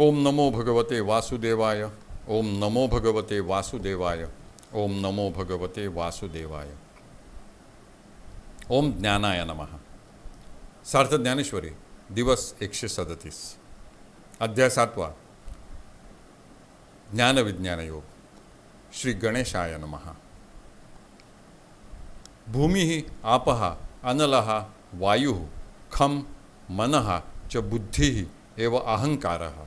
ओम नमो भगवते वासुदेवाय ओम नमो भगवते वासुदेवाय ओम नमो भगवते वासुदेवाय। ओम ज्ञानाय नमः। सार्थ ज्ञानेश्वरी दिवस एकशे सदतीस। अध्याय सातवा। ज्ञानविज्ञान योग। श्री गणेशाय नमः। भूमी आपः अनलः वायुः खम मनः च बुद्धिः एव अहंकारः।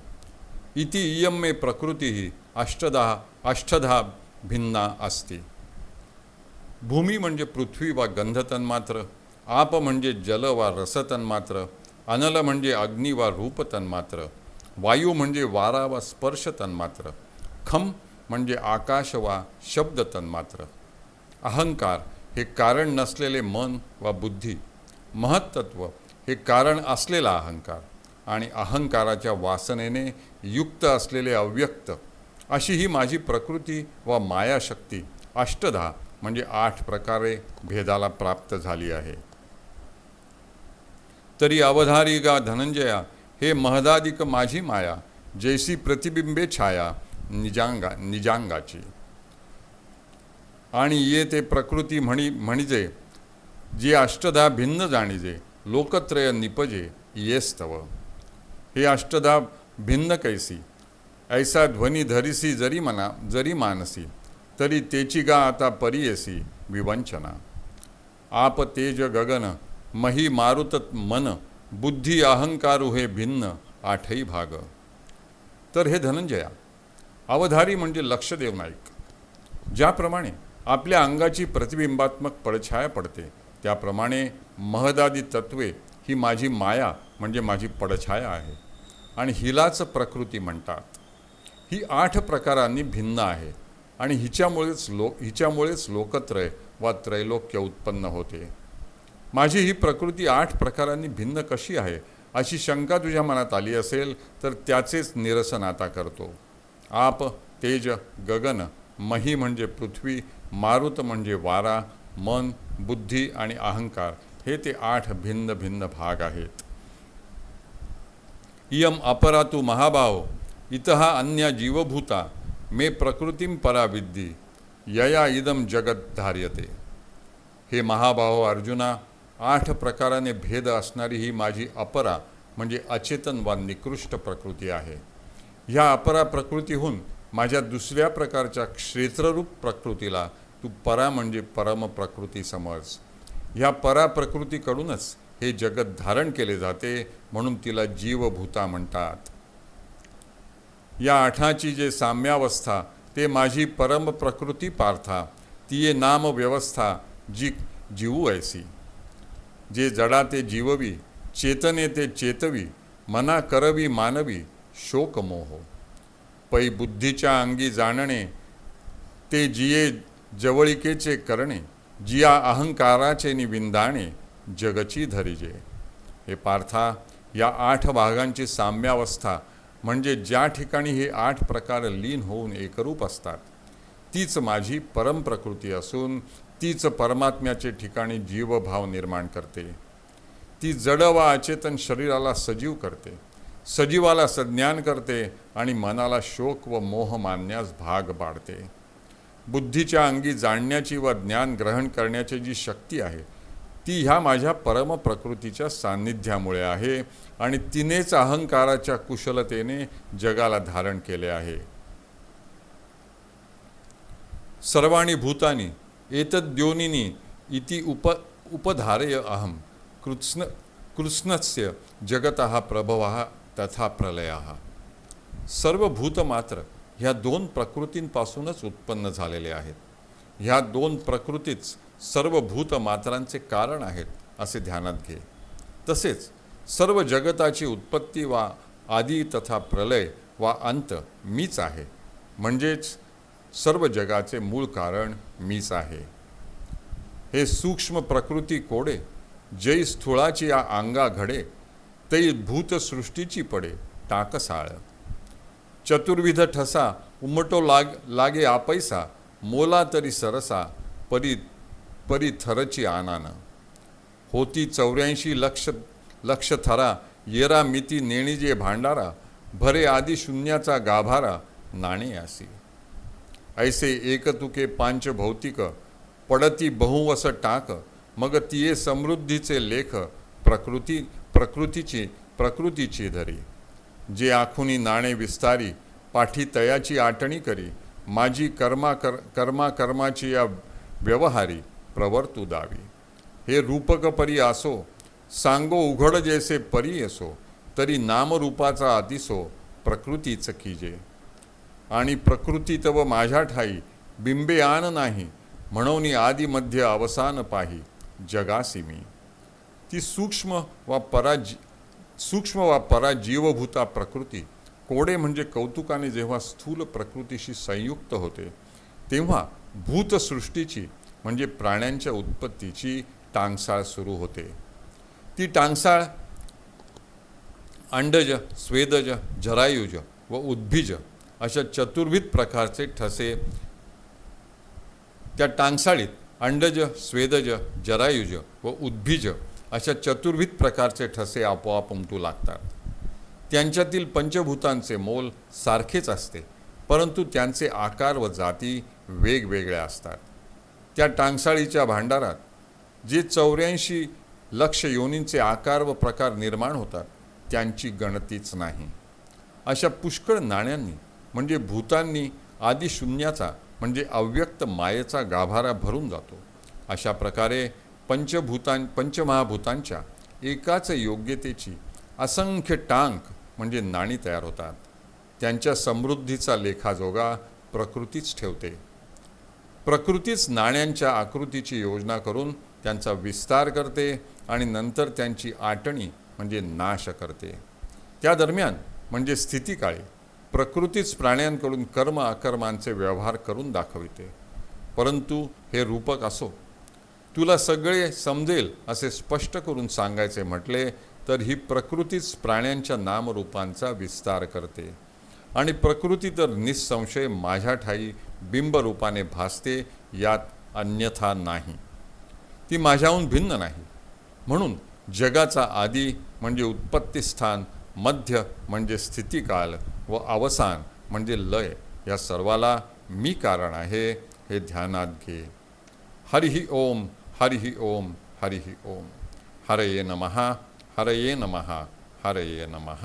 इति इयं मे प्रकृतिः अष्टधा अष्टधा भिन्ना अस्ति. भूमी म्हणजे पृथ्वी वा गंधतन्मात्र आप म्हणजे जल वा रसतन्मात्र अनल म्हणजे अग्नी वा रूपतन्मात्र वायू म्हणजे वारा वा स्पर्श तन्मात्र खम म्हणजे आकाश वा शब्द तन्मात्र. अहंकार हे कारण नसलेले मन वा बुद्धी महत्त्व हे कारण असलेला अहंकार. आणि अहंकाराच्या वासनेने युक्त असलेले अव्यक्त अशी ही माझी प्रकृती व मायाशक्ती अष्टधा म्हणजे आठ प्रकारे भेदाला प्राप्त झाली आहे. तरी अवधारी गा धनंजया हे महदादिक माझी माया जैसी प्रतिबिंबे छाया निजांगा निजांगाची. आणि ये ते प्रकृती म्हणी म्हणजे जी अष्टधा भिन्न जाणीजे लोकत्रय निपजे येस्तव. हे अष्टधा भिन्न कैसी ऐसा ध्वनी धरिसी जरी मना जरी मानसी तरी तेची गा आता परियसी विवंचना। आप तेज गगन मही मारुत मन बुद्धी अहंकारू हे भिन्न आठही भाग। तर हे धनंजया अवधारी म्हणजे लक्षदेव नाईक ज्याप्रमाणे आपल्या अंगाची प्रतिबिंबात्मक पडछाया पडते त्याप्रमाणे महदादी तत्वे ही माझी माया म्हणजे माझी पडछाया आहे. आणि हिलाच प्रकृती म्हणतात. ही आठ प्रकारांनी भिन्न आहे. आणि हिच्यामुळेच लो हिच्यामुळेच लोकत्रय वा त्रैलोक्य उत्पन्न होते. माझी ही प्रकृती आठ प्रकारांनी भिन्न कशी आहे अशी शंका तुझ्या मनात आली असेल तर त्याचेच निरसन आता करतो. आप तेज गगन मही म्हणजे पृथ्वी मारुत म्हणजे वारा मन बुद्धी आणि अहंकार हे ते आठ भिन्न भिन्न भाग आहेत. इयम अपरातु महाभाव। इतहा अन्य जीवभूता मे प्रकृतीम पराविद्धी यया इदम जगत धार्यते। हे महाभाव अर्जुना आठ प्रकाराने भेद असणारी ही माझी अपरा म्हणजे अचेतन वा निकृष्ट प्रकृती आहे। ह्या अपरा प्रकृतीहून माझ्या दुसऱ्या प्रकारच्या क्षेत्ररूप प्रकृतीला तू परा म्हणजे परम प्रकृती समज। ह्या परा प्रकृतीकडूनच हे जगत धारण केले जाते म्हणून तिला जीवभूता म्हणतात. या आठाची जे साम्यावस्था ते माझी परम प्रकृती पार्था ती नाम व्यवस्था जी जीवू ऐसी. जे जडा ते जीववी चेतने ते चेतवी मना करवी मानवी शोकमोह पै बुद्धीच्या अंगी जाणणे ते जिये जवळिकेचे करणे जिया अहंकाराचे निविंदाणे जगची धरिजे. हे पार्था या आठ भागांची साम्यावस्था म्हणजे ज्या ठिकाणी हे आठ प्रकार लीन होऊन एकरूप असतात तीच माझी परमप्रकृती असून तीच परमात्म्याचे ठिकाणी जीवभाव निर्माण करते. ती जड व अचेतन शरीराला सजीव करते सजीवाला सज्ञान करते आणि मनाला शोक व मोह मानण्यास भाग पाडते. बुद्धीच्या अंगी जाणण्याची व ज्ञान ग्रहण करण्याची जी शक्ती आहे ती ह्या माझ्या परम प्रकृतीच्या सान्निध्यामुळे आहे आणि तिनेच अहंकाराच्या कुशलतेने जगाला धारण केले आहे. सर्वाणी भूतानी एतद्योनिनी इति उप उपधारय अहम कृत्स्न कृष्णस्य जगत प्रभव तथा प्रलय. सर्व भूत मात्र ह्या दोन प्रकृतींपासूनच उत्पन्न झालेले आहेत. ह्या दोन प्रकृतीच सर्व भूत मात्रांचे कारण आहेत असे ध्यानात घे. तसेच सर्व जगताची उत्पत्ती वा आदी तथा प्रलय वा अंत मीच आहे. म्हणजेच सर्व जगाचे मूळ कारण मीच आहे. हे सूक्ष्म प्रकृती कोडे जै स्थूळाची या अंगा घडे तै भूतसृष्टीची पडे टाकसाळ. चतुर्विध ठसा उमटो लाग लागे आपैसा मोला तरी सरसा परी परी थरची आनान. होती चौऱ्याऐंशी लक्ष लक्ष थरा येरा मिती नेणीजे भांडारा भरे आदि शून्याचा गाभारा नाणे असी ऐसे एक तुके पांच भौतिक पडती बहुवस टाक मग तिये समृद्धीचे लेख प्रकृती प्रकृतीची प्रकृतीची धरी. जे आखुनी नाणे विस्तारी पाठी तयाची आटणी करी माझी कर्मा कर कर्मा कर्माची या व्यवहारी प्रवर्तू दावी हे रूपक परी असो सांगो उघड जैसे परी असो तरी नामरूपाचा अतिसो प्रकृतीच कीजे आणि प्रकृती तव माझ्या ठाई बिंबे आन नाही म्हणून आदिमध्य अवसान पाही जगासी मी ती सूक्ष्म वा पराजी सूक्ष्म वा पराजीवभूता प्रकृती कोडे म्हणजे कौतुकाने जेव्हा स्थूल प्रकृतीशी संयुक्त होते तेव्हा भूतसृष्टीची म्हणजे प्राण्यांच्या उत्पत्तीची टांगसाळ सुरू होते. ती टांगसाळ अंडज स्वेदज जरायुज व उद्भिज अशा चतुर्विध प्रकारचे ठसे त्या टांगसाळीत अंडज स्वेदज जरायुज व उद्भिज अशा चतुर्विध प्रकारचे ठसे आपोआप उमटू लागतात. त्यांच्यातील पंचभूतांचे मोल सारखेच असते परंतु त्यांचे आकार व जाती वेगवेगळ्या असतात. त्या टांगसाळीच्या भांडारात जे चौऱ्याऐंशी लक्ष योनींचे आकार व प्रकार निर्माण होतात त्यांची गणतीच नाही. अशा पुष्कळ नाण्यांनी म्हणजे भूतांनी आदी शून्याचा म्हणजे अव्यक्त मायेचा गाभारा भरून जातो. अशा प्रकारे पंचभूतां पंचमहाभूतांच्या एकाच योग्यतेची असंख्य टांक म्हणजे नाणी तयार होतात. त्यांच्या समृद्धीचा लेखाजोगा प्रकृतीच ठेवते. प्रकृतीच नाण्यांच्या आकृतीची योजना करून त्यांचा विस्तार करते आणि नंतर त्यांची आटणी म्हणजे नाश करते. त्या दरम्यान म्हणजे स्थितीकाळी प्रकृतीच प्राण्यांकडून कर्म अकर्मांचे व्यवहार करून दाखविते. परंतु हे रूपक असो. तुला सगळे समजेल असे स्पष्ट करून सांगायचे म्हटले तर ही प्रकृतीच प्राण्यांच्या नामरूपांचा विस्तार करते. आणि प्रकृती तर निसंशय माझ्या ठाई बिंबरूपाने भासते यात अन्यथा नाही. ती माझ्याहून भिन्न नाही. म्हणून जगाचा आदी म्हणजे उत्पत्तीस्थान मध्य म्हणजे स्थितिकाल व अवसान म्हणजे लय या सर्वाला मी कारण आहे हे ध्यानात घे. हरिही ओम हरिही ओम हरिही ओम. हरये नमः हरये नमः हरये नमः.